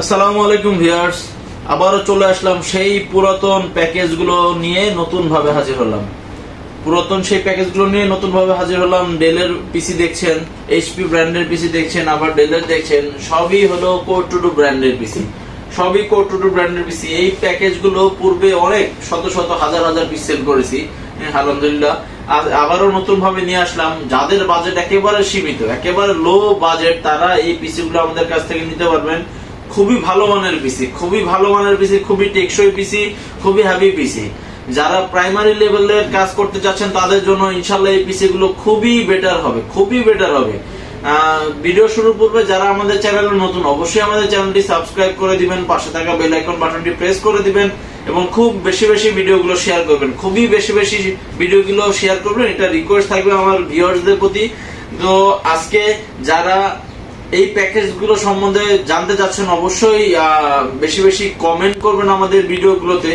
আসসালামু আলাইকুম ভিউয়ার্স আবারও চলে আসলাম সেই পুরাতন প্যাকেজগুলো নিয়ে নতুন ভাবে হাজির হলাম। পুরাতন সেই প্যাকেজগুলো নিয়ে নতুন ভাবে হাজির হলাম ডেলের পিসি দেখছেন এইচপি ব্র্যান্ডের পিসি দেখছেন আবার ডেলের দেখছেন সবই হলো কোটুডু ব্র্যান্ডের পিসি সবই কোটুডু ব্র্যান্ডের পিসি এই প্যাকেজগুলো পূর্বে অনেক শত শত হাজার হাজার পিস সেল করেছি। হ্যাঁ, আলহামদুলিল্লাহ। আবারও নতুন ভাবে নিয়ে আসলাম যাদের বাজেট একেবারে সীমিত একেবারে লো বাজেট তারা এই পিসি গুলো আমাদের কাছ থেকে নিতে পারবেন। খুবই ভালো মানের পিসি খুবই ভালো মানের পিসি খুবই টেকসই পিসি খুবই হ্যাভি পিসি যারা প্রাইমারি লেভেলের কাজ করতে চাচ্ছেন, তাদের জন্য ইনশাল্লাহ এই পিসি গুলো খুবই বেটার হবে, খুবই বেটার হবে। ভিডিও শুরুর পূর্বে যারা আমাদের চ্যানেলে নতুন, অবশ্যই আমাদের চ্যানেলটি সাবস্ক্রাইব করে দিবেন, পাশে থাকা বেল আইকন বাটনটি প্রেস করে দিবেন এবং খুব বেশি বেশি ভিডিওগুলো শেয়ার করবেন। খুবই বেশি বেশি ভিডিওগুলো শেয়ার করবেন, এটা রিকোয়েস্ট থাকবে আমার ভিউয়ার্সদের প্রতি। তো আজকে যারা এই প্যাকেজগুলো সম্বন্ধে জানতে চাচ্ছেন অবশ্যই বেশি বেশি কমেন্ট করবেন আমাদের ভিডিওগুলোতে।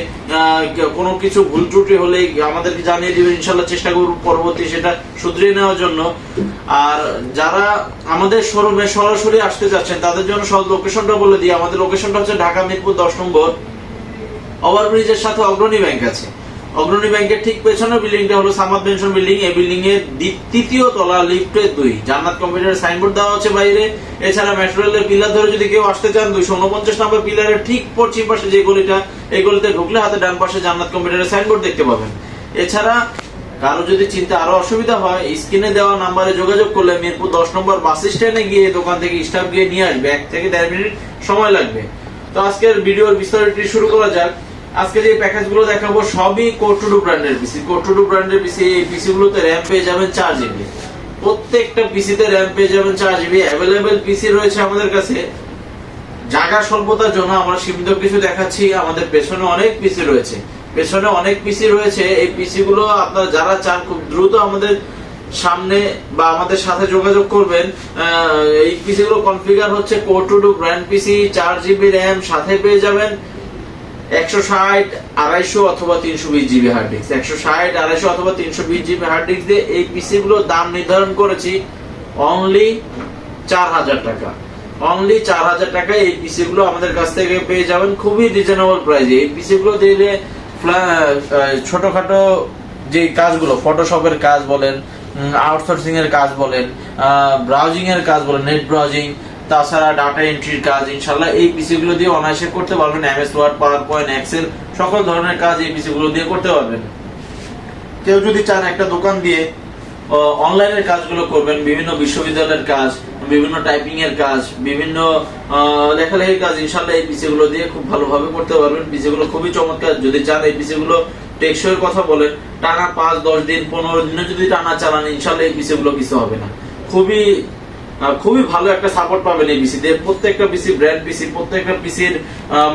কোনো কিছু ভুল ত্রুটি হলে আমাদেরকে জানিয়ে দিবেন, ইনশাল্লাহ চেষ্টা করব পরবর্তী সেটা শুধরিয়ে নেওয়ার জন্য। আর যারা আমাদের শোরুমে সরাসরি আসতে চাচ্ছেন, তাদের জন্য সব লোকেশনটা বলে দিই। আমাদের লোকেশনটা হচ্ছে ঢাকা মিরপুর দশ নম্বর। ওভারব্রিজের সাথে অগ্রণী ব্যাংক আছে। অগ্রণী ব্যাংকের ঠিক পেছনে বিল্ডিংটা হলো সামাদ পেনশন বিল্ডিং। এই বিল্ডিং এর তৃতীয় তলা লিফটে দুই। জান্নাত কম্পিউটার সাইনবোর্ড দেওয়া আছে বাইরে। এছাড়া মেট্রো রেলের পিলার ধরে যদি কেউ আসতে চান, দুইশো উনপঞ্চাশ নম্বর পিলারের ঠিক পশ্চিম পাশে যে গলিটা, এই গলিতে ঢুকলে হাতে ডান পাশে জান্নাত কম্পিউটারের সাইনবোর্ড দেখতে পাবেন। এছাড়া কারও যদি চিন্তা আরও অসুবিধা হয় স্ক্রিনে দেওয়া নাম্বারে যোগাযোগ করলে মিরপুর দশ নম্বর বাস স্ট্যান্ডে গিয়ে দোকান থেকে স্টাফ গিয়ে নিয়ে আসবে। এক থেকে দেড় মিনিট সময় লাগবে। তো আজকের ভিডিওর বিস্তারিত শুরু করা যাক। আজকে যে প্যাকেজগুলো দেখাবো, সবই কোটুডু ব্র্যান্ডের পিসি কোটুডু ব্র্যান্ডের পিসি এই পিসি গুলোতে র্যাম পেয়ে যাবেন চার জিবি প্রত্যেকটা পিসিতে র্যাম পেয়ে যাবেন চার জিবি অ্যাভেলেবেল পিসি রয়েছে আমাদের কাছে। জায়গা স্বল্পতার জন্য আমরা সীমিত কিছু দেখাচ্ছি। আমাদের পেছনে অনেক পিসি রয়েছে। পেছনে অনেক পিসি রয়েছে। এই পিসি গুলো আপনারা যারা চান, খুব দ্রুত আমাদের সামনে বা আমাদের সাথে যোগাযোগ করবেন। এই পিসি গুলো কনফিগার হচ্ছে কোটুডু ব্র্যান্ড পিসি চার জিবি র্যাম সাথে পেয়ে যাবেন। একশো ষাট, আড়াইশো অথবা তিনশো বিশ জিবি হার্ড ডিস্ক একশো ষাট, আড়াইশো অথবা তিনশো বিশ জিবি হার্ড ডিস্ক দিয়ে এই পিসি গুলোর দাম নির্ধারণ করেছি অনলি চার হাজার টাকা। অনলি চার হাজার টাকায় এই পিসি গুলো আমাদের কাছ থেকে পেয়ে যাবেন খুবই রিজনেবল প্রাইসে এই পিসি গুলো দিলে ছোটখাটো যে কাজগুলো ফটোশপের কাজ বলেন আউটসোর্সিং এর কাজ বলেন ব্রাউজিং এর কাজ বলেন নেট ব্রাউজিং তাছাড়া ডাটা এন্ট্রির কাজ ইনশাল্লাহ এই পিসি গুলো দিয়ে অনায়াসে করতে পারবেন। MS Word PowerPoint Excel সকল ধরনের কাজ এই পিসি গুলো দিয়ে করতে পারবেন। কেউ যদি চান একটা দোকান দিয়ে অনলাইনের কাজগুলো করবেন, বিভিন্ন বিশ্ববিদ্যালয়ের কাজ, বিভিন্ন টাইপিং এর কাজ, বিভিন্ন লেখালেখির কাজ ইনশাল্লাহ এই পিসি গুলো দিয়ে খুব ভালোভাবে করতে পারবেন। পিসি গুলো খুবই চমৎকার। যদি চান এই পিসি গুলো টেকসই কথা বলেন, টানা পাঁচ, দশ দিন, পনেরো দিনে যদি টানা চালান ইনশাল্লাহ এই পিসি গুলো কিছু হবে না। খুবই খুবই ভালো একটা সাপোর্ট পাবেন এই দিয়ে প্রত্যেকটা পিসি ব্র্যান্ড পিসি প্রত্যেকটা পিসির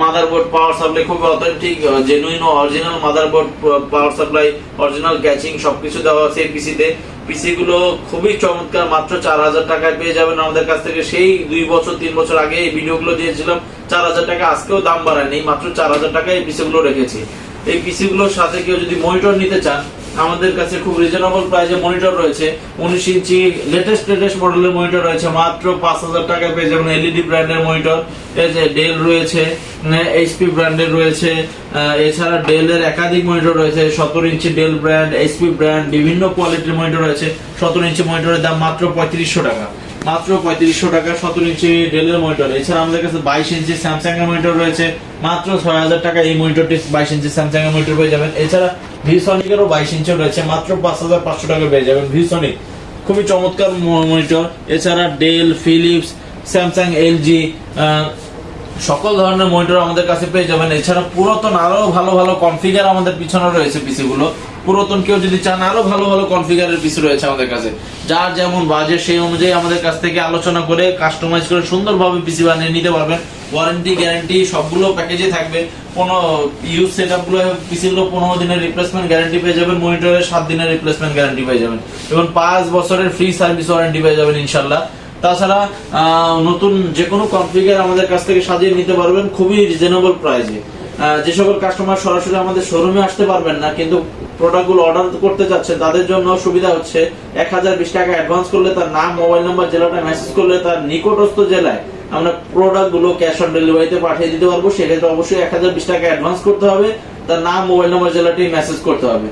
মাদারবোর্ড পাওয়ার সাপ্লাই খুবই authentic genuine original motherboard power supply original casing সবকিছু দেওয়া আছে এই পিসি গুলো খুবই চমৎকার, মাত্র চার হাজার টাকায় পেয়ে যাবেন আমাদের কাছ থেকে। সেই দুই বছর, তিন বছর আগে এই ভিডিও গুলো দিয়েছিলাম। চার হাজার টাকা আজকেও দাম বাড়ায়নি, মাত্র চার হাজার টাকায় এই পিসি গুলো রেখেছি। এই পিসি গুলোর সাথে কেউ যদি মনিটর নিতে চান আমাদের কাছে খুব রিজনেবল প্রাইসে মনিটর রয়েছে। উনিশ ইঞ্চি লেটেস্ট লেটেস্ট মডেলের মনিটর রয়েছে, মাত্র পাঁচ হাজার টাকায় পেয়ে যাবেন এলইডি ব্র্যান্ডের মনিটর ডেল রয়েছে এইচপি ব্র্যান্ডের রয়েছে এছাড়া ডেলের একাধিক মনিটর রয়েছে সতেরো inch Dell brand HP brand বিভিন্ন কোয়ালিটির মনিটর রয়েছে। সতেরো ইঞ্চি মনিটরের দাম মাত্র পঁয়ত্রিশশো টাকা। মাত্র পঁয়ত্রিশশো টাকা সতেরো ইঞ্চি ডেলের মনিটর এছাড়া আমাদের কাছে বাইশ ইঞ্চি স্যামসাং এর মনিটর রয়েছে। মাত্র ছয় হাজার টাকা এই মনিটরটি বাইশ ইঞ্চি স্যামসাং এর মনিটর পেয়ে যাবেন। এছাড়া ভিসনিকেরও বাইশ ইঞ্চি রয়েছে। মাত্র পাঁচ হাজার পাঁচশো টাকা পেয়ে যাবেন ভিসনিক খুবই চমৎকার মনিটর এছাড়া ডেল ফিলিপস স্যামসাং এলজি সকল ধরনের মনিটর আমাদের কাছে পেয়ে যাবেন। এছাড়া পুরাতন আরও ভালো ভালো কনফিগার আমাদের পিছনে রয়েছে পিসি গুলো। পুরাতন কেউ যদি চান, আরও ভালো ভালো কনফিগারের পিসি রয়েছে আমাদের কাছে। যার যেমন বাজে সেই অনুযায়ী আমাদের কাছ থেকে আলোচনা করে কাস্টমাইজ করে সুন্দরভাবে পিসি বানিয়ে নিতে পারবেন। ওয়ারেন্টি গ্যারান্টি সবগুলো প্যাকেজে থাকবে। কোনো ইউজ সেট আপগুলো পিসি গুলো পনেরো দিনের রিপ্লেসমেন্ট গ্যারান্টি পেয়ে যাবেন মনিটরের সাত দিনের রিপ্লেসমেন্ট গ্যারান্টি পেয়ে যাবেন। এবং পাঁচ বছরের ফ্রি সার্ভিস ওয়ারেন্টি পেয়ে যাবেন ইনশাল্লাহ তাছাড়া নতুন যে কোনো কনফিগার আমাদের কাছ থেকে সাজিয়ে নিতে পারবেন খুবই রিজনেবল প্রাইসে যে সকল কাস্টমার সরাসরি আমাদের শোরুমে আসতে পারবেন না, কিন্তু প্রোডাক্টগুলো অর্ডার করতে যাচ্ছেন, তাদের জন্য সুবিধা হচ্ছে এক হাজার বিশ টাকা অ্যাডভান্স করলে তার নাম মোবাইল নাম্বার জেলাটা মেসেজ করলে তার নিকটস্থ জেলায় আমরা প্রোডাক্টগুলো ক্যাশ অন ডেলিভারিতে পাঠিয়ে দিতে পারব। সেক্ষেত্রে অবশ্যই এক হাজার বিশ টাকা অ্যাডভান্স করতে হবে, তার নাম মোবাইল নাম্বার জেলাটি মেসেজ করতে হবে।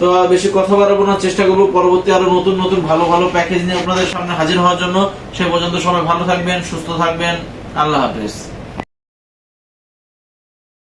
তো বেশি কথা বাড়াবো না, চেষ্টা করব পরবর্তী আরও নতুন নতুন ভালো ভালো প্যাকেজ নিয়ে আপনাদের সামনে হাজির হওয়ার জন্য। সে পর্যন্ত সবাই ভালো থাকবেন, সুস্থ থাকবেন। আল্লাহ হাফেজ।